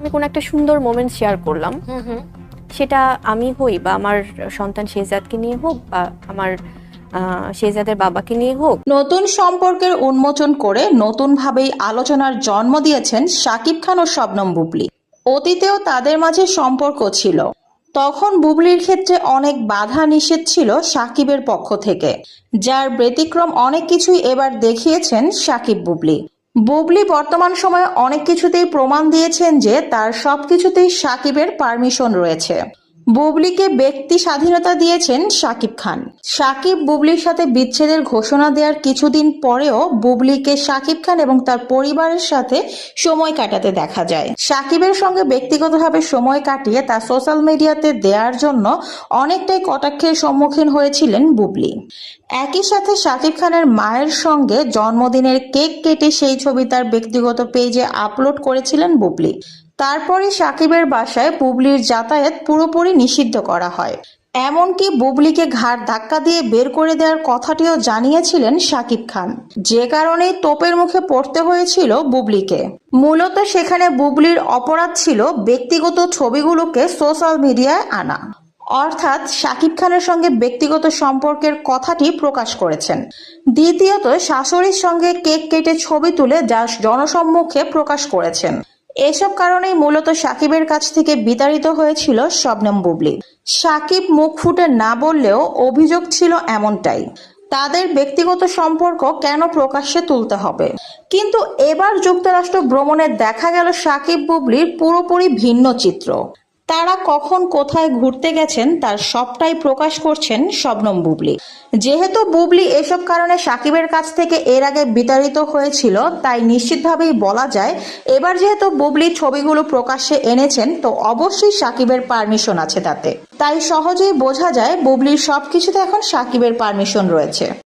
আমি কোনো একটা সুন্দর মোমেন্ট শেয়ার করলাম। হুম হুম। সেটা আমি হই বা আমার সন্তান শেহজাদকে নিয়ে হোক বা আমার শেহজাদের বাবাকে নিয়ে হোক। নতুন সম্পর্কের উন্মোচন করে নতুনভাবেই আলোচনার জন্ম দিয়েছেন শাকিব খান ও শবনম বুবলি। অতীতেও তাদের মাঝে সম্পর্ক ছিল। তখন বুবলির ক্ষেত্রে অনেক বাধা নিষেধ ছিল সাকিবের পক্ষ থেকে যার ব্যতিক্রম অনেক কিছুই এবার দেখিয়েছেন সাকিব বুবলি। বুবলি বর্তমান সময়ে অনেক কিছুতেই প্রমাণ দিয়েছেন যে তার সবকিছুতেই সাকিবের পারমিশন রয়েছে। বুবলিকে ব্যক্তি স্বাধীনতা দিয়েছেন শাকিব খান। শাকিব বুবলির সাথে বিচ্ছেদের ঘোষণা দেওয়ার কিছুদিন পরেও বুবলিকে শাকিব খান এবং তার পরিবারের সাথে সময় কাটাতে দেখা যায়। শাকিবের সঙ্গে ব্যক্তিগতভাবে সময় কাটিয়ে তা সোশ্যাল মিডিয়াতে দেওয়ার জন্য অনেকটাই কটাক্ষের সম্মুখীন হয়েছিলেন বুবলি। একই সাথে শাকিব খানের মায়ের সঙ্গে জন্মদিনের কেক কেটে সেই ছবি তার ব্যক্তিগত পেজে আপলোড করেছিলেন বুবলি। তারপরে সাকিবের বাসায় বুবলির যাতায়াত পুরোপুরি নিষিদ্ধ করা হয়। এমনকি বুবলিকে ঘাড় ধাক্কা দিয়ে বের করে দেওয়ার কথাটিও জানিয়েছিলেন সাকিব খান। যে কারণেই তোপের মুখে পড়তে হয়েছিল বুবলিকে। মূলত সেখানে বুবলির অপরাধ ছিল ব্যক্তিগত ছবিগুলোকে সোশ্যাল মিডিয়ায় আনা। অর্থাৎ শাকিব খানের সঙ্গে ব্যক্তিগত সম্পর্কের কথাটি প্রকাশ করেছেন। দ্বিতীয়ত শাশুড়ির সঙ্গে কেক কেটে ছবি তুলে যা জনসম্মুখে প্রকাশ করেছেন। এসব কারণেই মূলত সাকিবের কাছ থেকে বিতাড়িত হয়েছিল শবনম বুবলি। সাকিব মুখ ফুটে না বললেও অভিযোগ ছিল এমনটাই। তাদের ব্যক্তিগত সম্পর্ক কেন প্রকাশ্যে তুলতে হবে? কিন্তু এবার যুক্তরাষ্ট্র ভ্রমণে দেখা গেল সাকিব বুবলির পুরোপুরি ভিন্ন চিত্র। তারা কখন কোথায় ঘুরতে গেছেন তার সবটাই প্রকাশ করছেন শবনম বুবলি। যেহেতু বুবলি এসব কারণে সাকিবের কাছ থেকে এর আগে বিতাড়িত হয়েছিল, তাই নিশ্চিতভাবেই বলা যায়, এবার যেহেতু বুবলি ছবিগুলো প্রকাশ্যে এনেছেন, তো অবশ্যই সাকিবের পারমিশন আছে তাতে। তাই সহজেই বোঝা যায়, বুবলির সবকিছুতে এখন সাকিবের পারমিশন রয়েছে।